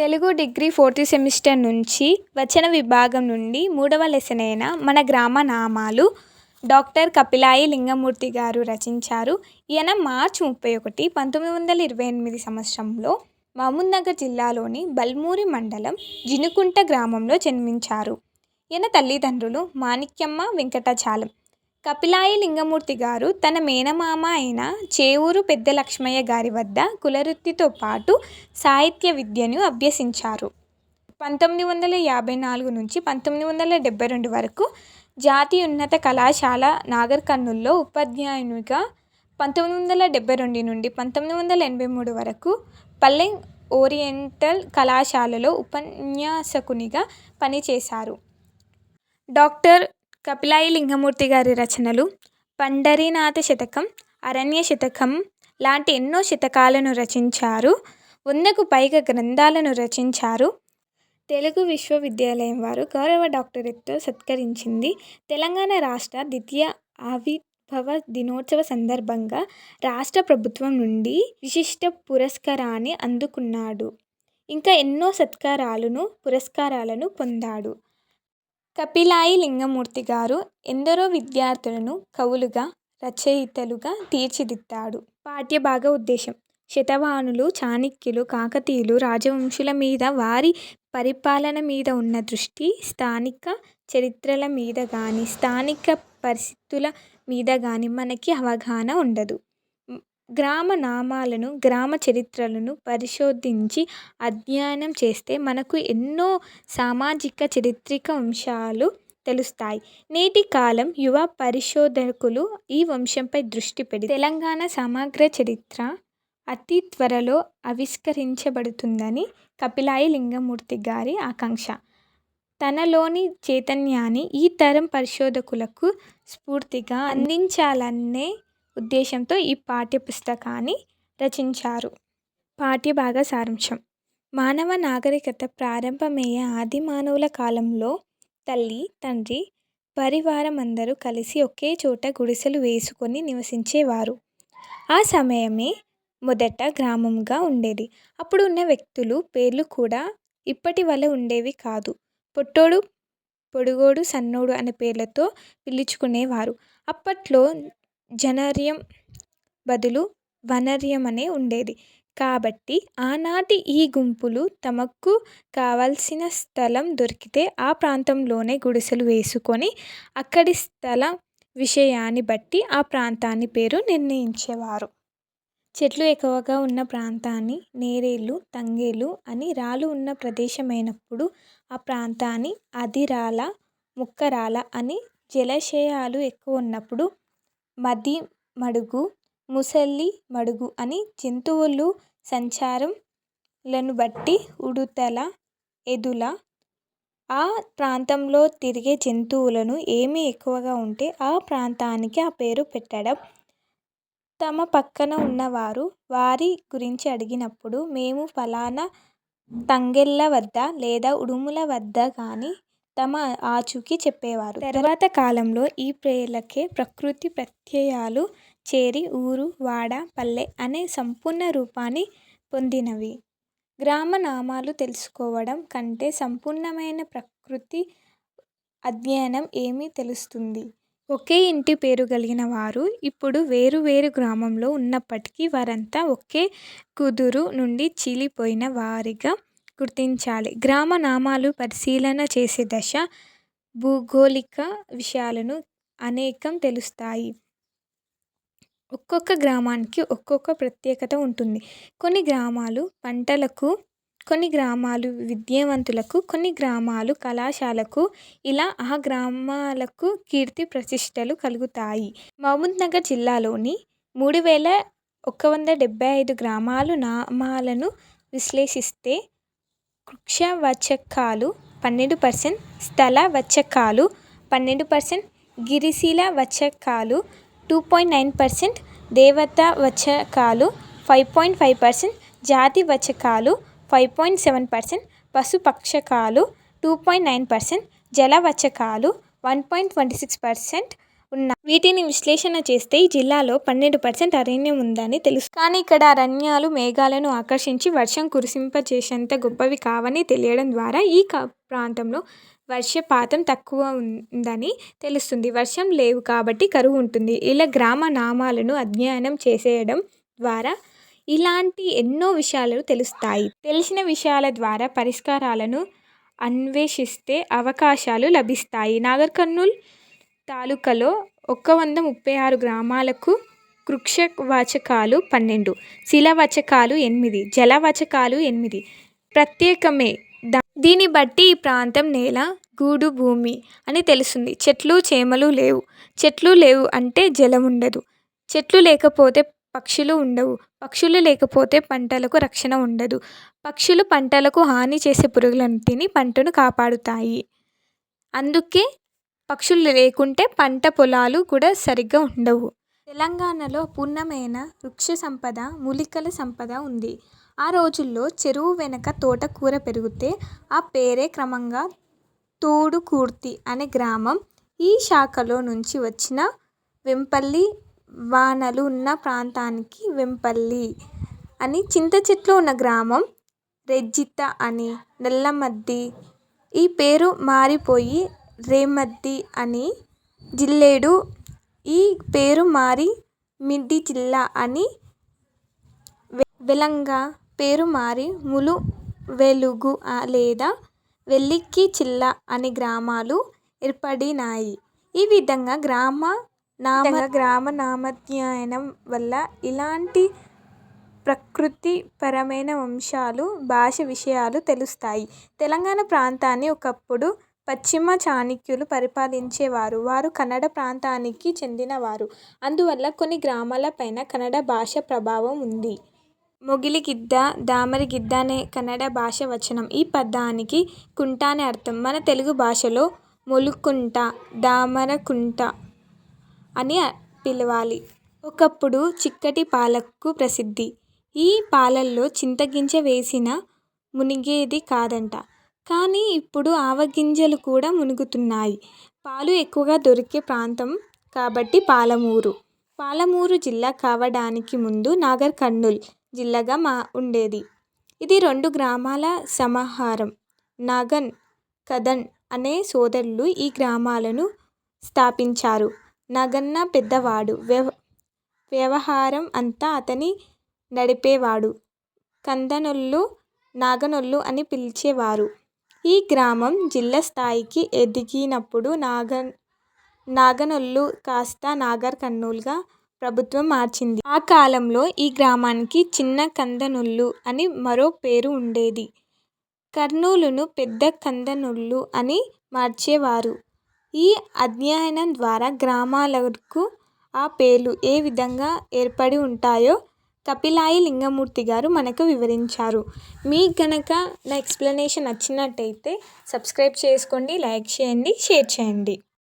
Telugu degree fourth semester నుంచి వచన విభాగం నుండి మూడవ లెసన్ అయిన మన గ్రామ నామాలు డాక్టర్ కపిలాయి లింగమూర్తి గారు రచించారు. ఈయన మార్చి ముప్పై ఒకటి పంతొమ్మిది వందల ఇరవై ఎనిమిది సంవత్సరంలో మహమూద్నగర్ జిల్లాలోని బల్మూరి మండలం జినుకుంట గ్రామంలో జన్మించారు. ఈయన తల్లిదండ్రులు మాణిక్యమ్మ వెంకటాచాలం కపిలాయి లింగమూర్తి గారు తన మేనమామ అయిన చేవూరు పెద్ద లక్ష్మయ్య గారి వద్ద కులవృత్తితో పాటు సాహిత్య విద్యను అభ్యసించారు. పంతొమ్మిది వందల యాభై నాలుగు నుంచి పంతొమ్మిది వందల డెబ్బై రెండు వరకు జాతీయ ఉన్నత కళాశాల నాగర్ కర్నూల్లో ఉపాధ్యాయునిగా పంతొమ్మిది వందల డెబ్బై రెండు నుండి పంతొమ్మిది వందల ఎనభై మూడు వరకు పల్లెంగ్ ఓరియంటల్ కళాశాలలో ఉపన్యాసకునిగా పనిచేశారు. డాక్టర్ కపిలాయి లింగమూర్తి గారి రచనలు పండరీనాథ శతకం అరణ్య శతకం లాంటి ఎన్నో శతకాలను రచించారు వందకు పైగా గ్రంథాలను రచించారు. తెలుగు విశ్వవిద్యాలయం వారు గౌరవ డాక్టరేట్తో సత్కరించింది. తెలంగాణ రాష్ట్ర ద్వితీయ ఆవిర్భవ దినోత్సవ సందర్భంగా రాష్ట్ర ప్రభుత్వం నుండి విశిష్ట పురస్కారాన్ని అందుకున్నాడు. ఇంకా ఎన్నో సత్కారాలను పురస్కారాలను పొందాడు. కపిలాయి లింగమూర్తి గారు ఎందరో విద్యార్థులను కవులుగా రచయితలుగా తీర్చిదిద్దాడు. పాఠ్యభాగ ఉద్దేశం. శతవానులు చాణిక్యులు కాకతీయులు రాజవంశుల మీద వారి పరిపాలన మీద ఉన్న దృష్టి స్థానిక చరిత్రల మీద కానీ స్థానిక పరిస్థితుల మీద కానీ మనకి అవగాహన ఉండదు. గ్రామ నామాలను గ్రామ చరిత్రలను పరిశోధించి అధ్యయనం చేస్తే మనకు ఎన్నో సామాజిక చారిత్రక అంశాలు తెలుస్తాయి. నేటి కాలం యువ పరిశోధకులు ఈ వంశంపై దృష్టి పెడి తెలంగాణ సమగ్ర చరిత్ర అతి త్వరలో ఆవిష్కరించబడుతుందని కపిలాయి లింగమూర్తి గారి ఆకాంక్ష. తనలోని చైతన్యాన్ని ఈ తరం పరిశోధకులకు స్ఫూర్తిగా అందించాలనే ఉద్దేశంతో ఈ పాఠ్యపుస్తకాన్ని రచించారు. పాఠ్యభాగ సారాంశం. మానవ నాగరికత ప్రారంభమయ్యే ఆది మానవుల కాలంలో తల్లి తండ్రి పరివారం అందరూ కలిసి ఒకే చోట గుడిసెలు వేసుకొని నివసించేవారు. ఆ సమయమే మొదట గ్రామంగా ఉండేది. అప్పుడు ఉన్న వ్యక్తులు పేర్లు కూడా ఇప్పటి వలె ఉండేవి కాదు. పొట్టోడు పొడుగోడు సన్నోడు అనే పేర్లతో పిలుచుకునేవారు. అప్పట్లో జనర్యం బదులు వనర్యం అనే ఉండేది. కాబట్టి ఆనాటి ఈ గుంపులు తమకు కావలసిన స్థలం దొరికితే ఆ ప్రాంతంలోనే గుడిసెలు వేసుకొని అక్కడి స్థల విషయాన్ని బట్టి ఆ ప్రాంతాన్ని పేరు నిర్ణయించేవారు. చెట్లు ఎక్కువగా ఉన్న ప్రాంతాన్ని నేరేళ్ళు తంగేళ్ళు అని రాళ్ళు ఉన్న ప్రదేశమైనప్పుడు ఆ ప్రాంతాన్ని అదిరాల ముక్కరాల అని జలాశయాలు ఎక్కువ ఉన్నప్పుడు మదిమడుగు ముసలి మడుగు అని జంతువులు సంచారం లను బట్టి ఉడుతల ఎదుల ఆ ప్రాంతంలో తిరిగే జంతువులను ఏమి ఎక్కువగా ఉంటే ఆ ప్రాంతానికి ఆ పేరు పెట్టడం. తమ పక్కన ఉన్నవారు వారి గురించి అడిగినప్పుడు మేము ఫలానా తంగెళ్ళ వద్ద లేదా ఉడుముల వద్ద కానీ తమ ఆచూకీ చెప్పేవారు. తర్వాత కాలంలో ఈ పేర్లకే ప్రకృతి ప్రత్యయాలు చేరి ఊరు వాడ పల్లె అనే సంపూర్ణ రూపాన్ని పొందినవి. గ్రామ నామాలు తెలుసుకోవడం కంటే సంపూర్ణమైన ప్రకృతి అధ్యయనం ఏమి తెలుస్తుంది? ఒకే ఇంటి పేరు కలిగిన వారు ఇప్పుడు వేరు వేరు గ్రామంలో ఉన్నప్పటికీ వారంతా ఒకే కుదురు నుండి చీలిపోయిన వారిగా గుర్తించాలి. గ్రామ నామాలు పరిశీలన చేసే దశ భూగోళిక విషయాలను అనేకం తెలుస్తాయి. ఒక్కొక్క గ్రామానికి ఒక్కొక్క ప్రత్యేకత ఉంటుంది. కొన్ని గ్రామాలు పంటలకు కొన్ని గ్రామాలు విద్యావంతులకు కొన్ని గ్రామాలు కళాశాలకు ఇలా ఆ గ్రామాలకు కీర్తి ప్రతిష్టలు కలుగుతాయి. మహమూద్నగర్ జిల్లాలోని మూడు వేల ఒక వంద డెబ్బై ఐదు గ్రామాలు నామాలను విశ్లేషిస్తే వృక్షవాచకాలు పన్నెండు పర్సెంట్ స్థల వచకాలు పన్నెండు పర్సెంట్ గిరిశీల వచకాలు టూ పాయింట్ నైన్ పర్సెంట్ దేవతా వచకాలు ఫైవ్ పాయింట్ ఫైవ్ పర్సెంట్ జాతి వచకాలు ఫైవ్ పాయింట్ సెవెన్ పర్సెంట్ పశుపక్షకాలు two point nine percent జలవచకాలు one point twenty six percent ఉన్న వీటిని విశ్లేషణ చేస్తే ఈ జిల్లాలో పన్నెండు పర్సెంట్ అరణ్యం ఉందని తెలుసు. కానీ ఇక్కడ అరణ్యాలు మేఘాలను ఆకర్షించి వర్షం కురిసింపచేసేంత గొప్పవి కావని తెలియడం ద్వారా ఈ ప్రాంతంలో వర్షపాతం తక్కువ ఉందని తెలుస్తుంది. వర్షం లేవు కాబట్టి కరువు ఉంటుంది. ఇలా గ్రామ నామాలను అధ్యయనం చేసేయడం ద్వారా ఇలాంటి ఎన్నో విషయాలు తెలుస్తాయి. తెలిసిన విషయాల ద్వారా పరిష్కారాలను అన్వేషిస్తే అవకాశాలు లభిస్తాయి. నాగర్ కర్నూల్ తాలూకాలో ఒక వంద ముప్పై ఆరు గ్రామాలకు వృక్షవాచకాలు పన్నెండు శిలావాచకాలు ఎనిమిది జలవాచకాలు ఎనిమిది. ప్రత్యేకమే దీన్ని బట్టి ఈ ప్రాంతం నేల గూడు భూమి అని తెలుస్తుంది. చెట్లు చేమలు లేవు. చెట్లు లేవు అంటే జలం ఉండదు. చెట్లు లేకపోతే పక్షులు ఉండవు. పక్షులు లేకపోతే పంటలకు రక్షణ ఉండదు. పక్షులు పంటలకు హాని చేసే పురుగులను తిని పంటను కాపాడుతాయి. అందుకే పక్షులు లేకుంటే పంట పొలాలు కూడా సరిగ్గా ఉండవు. తెలంగాణలో పూర్ణమైన వృక్ష సంపద మూలికల సంపద ఉంది. ఆ రోజుల్లో చెరువు వెనక తోటకూర పెరిగితే ఆ పేరే క్రమంగా తోడుకూర్తి అనే గ్రామం. ఈ శాఖలో నుంచి వచ్చిన వెంపల్లి వానలు ఉన్న ప్రాంతానికి వెంపల్లి అని చింత చెట్లు ఉన్న గ్రామం. రెజ్జిత అని నల్లమద్ది ఈ పేరు మారిపోయి రేమద్ది అని జిల్లేడు. ఈ పేరు మారి జిల్లా అని వెలంగా పేరు మారి ములువెలుగు లేదా వెల్లిక్కి వెల్లికిచిల్ల అని గ్రామాలు ఏర్పడినాయి. ఈ విధంగా గ్రామ నామ గ్రామ నామాధ్యయనం వల్ల ఇలాంటి ప్రకృతిపరమైన అంశాలు భాష విషయాలు తెలుస్తాయి. తెలంగాణ ప్రాంతాన్ని ఒకప్పుడు పశ్చిమ చాళుక్యులు పరిపాలించేవారు. వారు కన్నడ ప్రాంతానికి చెందినవారు. అందువల్ల కొన్ని గ్రామాల పైన కన్నడ భాష ప్రభావం ఉంది. మొగిలిగిద్ద దామరిగిద్ద అనే కన్నడ భాష వచనం. ఈ పదానికి కుంట అని అర్థం. మన తెలుగు భాషలో మొలుకుంట దామరకుంట అని పిలవాలి. ఒకప్పుడు చిక్కటి పాలకు ప్రసిద్ధి. ఈ పాలల్లో చింతగింజ వేసిన మునిగేది కాదంట. కానీ ఇప్పుడు ఆవగింజలు కూడా మునుగుతున్నాయి. పాలు ఎక్కువగా దొరికే ప్రాంతం కాబట్టి పాలమూరు. పాలమూరు జిల్లా కావడానికి ముందు నాగర్ కర్నూల్ జిల్లాగా మా ఉండేది. ఇది రెండు గ్రామాల సమాహారం. నాగన్ కదన్ అనే సోదరులు ఈ గ్రామాలను స్థాపించారు. నగన్న పెద్దవాడు. వ్యవ వ్యవహారం అంతా అతని నడిపేవాడు. కందనొల్లు నాగనొల్లు అని పిలిచేవారు. ఈ గ్రామం జిల్లా స్థాయికి ఎదిగినప్పుడు నాగ నాగనొల్లు కాస్త నాగర్ కర్నూలుగా ప్రభుత్వం మార్చింది. ఆ కాలంలో ఈ గ్రామానికి చిన్న కందనొల్లు అని మరో పేరు ఉండేది. కర్నూలును పెద్ద కందనొల్లు అని మార్చేవారు. ఈ అధ్యయనం ద్వారా గ్రామాలకు ఆ పేర్లు ఏ విధంగా ఏర్పడి ఉంటాయో కపిలాయి లింగమూర్తి గారు మనకు వివరించారు. మీకు కనుక నా ఎక్స్ప్లెనేషన్ నచ్చినట్టయితే సబ్స్క్రైబ్ చేసుకోండి లైక్ చేయండి షేర్ చేయండి.